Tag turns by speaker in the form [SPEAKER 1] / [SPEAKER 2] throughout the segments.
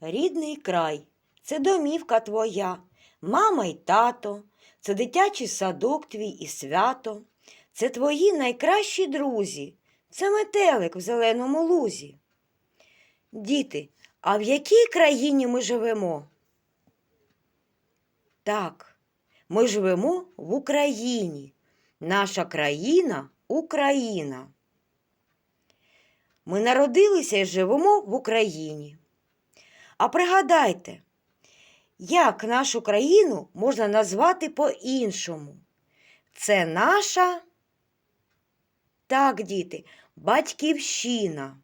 [SPEAKER 1] Рідний край це домівка твоя, мама й тато, це дитячий садок твій і свято, це твої найкращі друзі, це метелик в зеленому лузі. Діти, а в якій країні ми живемо? Так, ми живемо в Україні. Наша країна Україна. Ми народилися і живемо в Україні. А пригадайте, як нашу країну можна назвати по-іншому? Це наша, так, діти, батьківщина.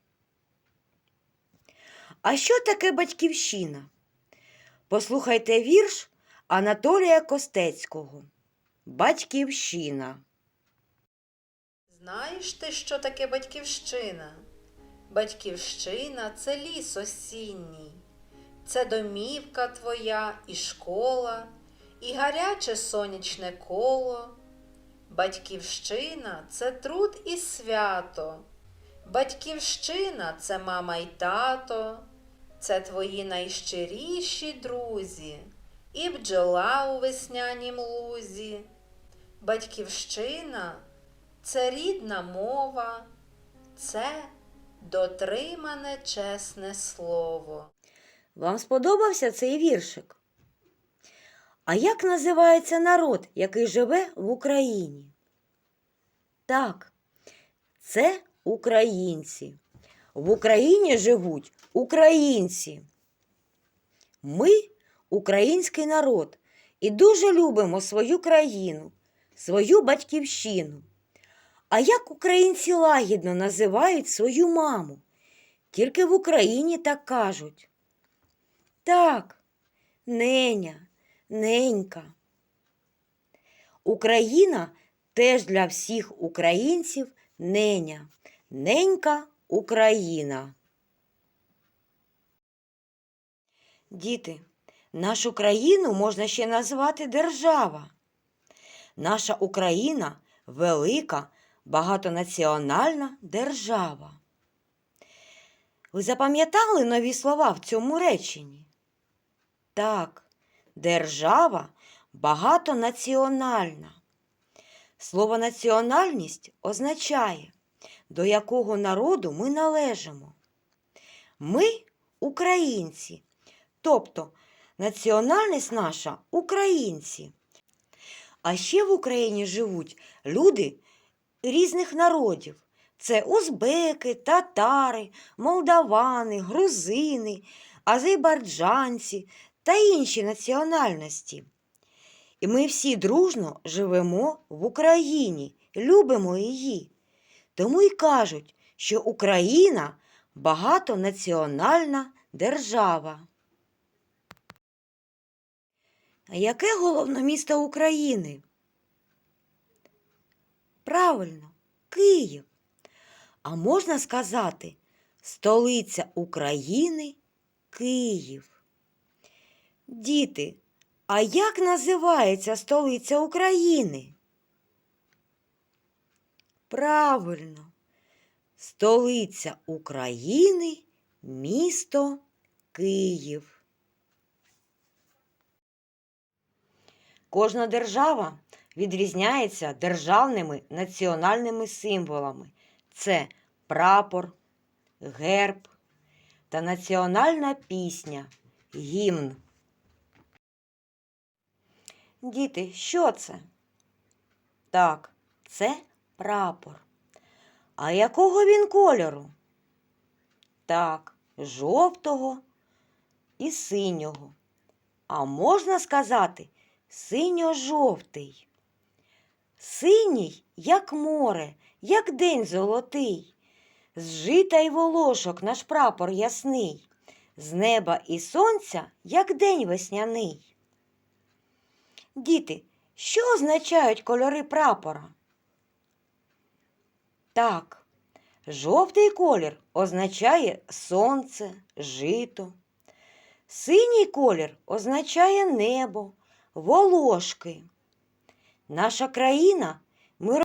[SPEAKER 1] А що таке батьківщина? Послухайте вірш Анатолія Костецького. Батьківщина.
[SPEAKER 2] Знаєш ти, що таке батьківщина? Батьківщина це ліс осінній, це домівка твоя і школа, і гаряче сонячне коло. Батьківщина це труд і свято. Батьківщина це мама й тато, це твої найщиріші друзі, і бджола у веснянім лузі. Батьківщина це рідна мова, це дотримане чесне слово.
[SPEAKER 1] Вам сподобався цей віршик? А як називається народ, який живе в Україні? Так, це українці. В Україні живуть українці. Ми український народ і дуже любимо свою країну, свою батьківщину. А як українці лагідно називають свою маму? Тільки в Україні так кажуть. Так, неня, ненька. Україна теж для всіх українців неня. Ненька Україна. Діти, нашу країну можна ще назвати держава. Наша Україна велика багатонаціональна держава. Ви запам'ятали нові слова в цьому реченні? Так, держава багатонаціональна. Слово національність означає, до якого народу ми належимо. Ми українці, тобто національність наша українці. А ще в Україні живуть люди різних народів. Це узбеки, татари, молдавани, грузини, азербайджанці та інші національності. І ми всі дружно живемо в Україні, любимо її. Тому й кажуть, що Україна багатонаціональна держава. А яке головне місто України? Правильно, Київ. А можна сказати, столиця України Київ. Діти, а як називається столиця України? Правильно, столиця України місто Київ. Кожна держава відрізняється державними національними символами. Це прапор, герб та національна пісня, гімн. Діти, що це? Так, це прапор. А якого він кольору? Так, жовтого і синього. А можна сказати, синьо-жовтий. Синій, як море, як день золотий. З жита й волошок наш прапор ясний, з неба і сонця, як день весняний. Діти, що означають кольори прапора? Так, жовтий колір означає сонце, жито. Синій колір означає небо, волошки. Наша країна ми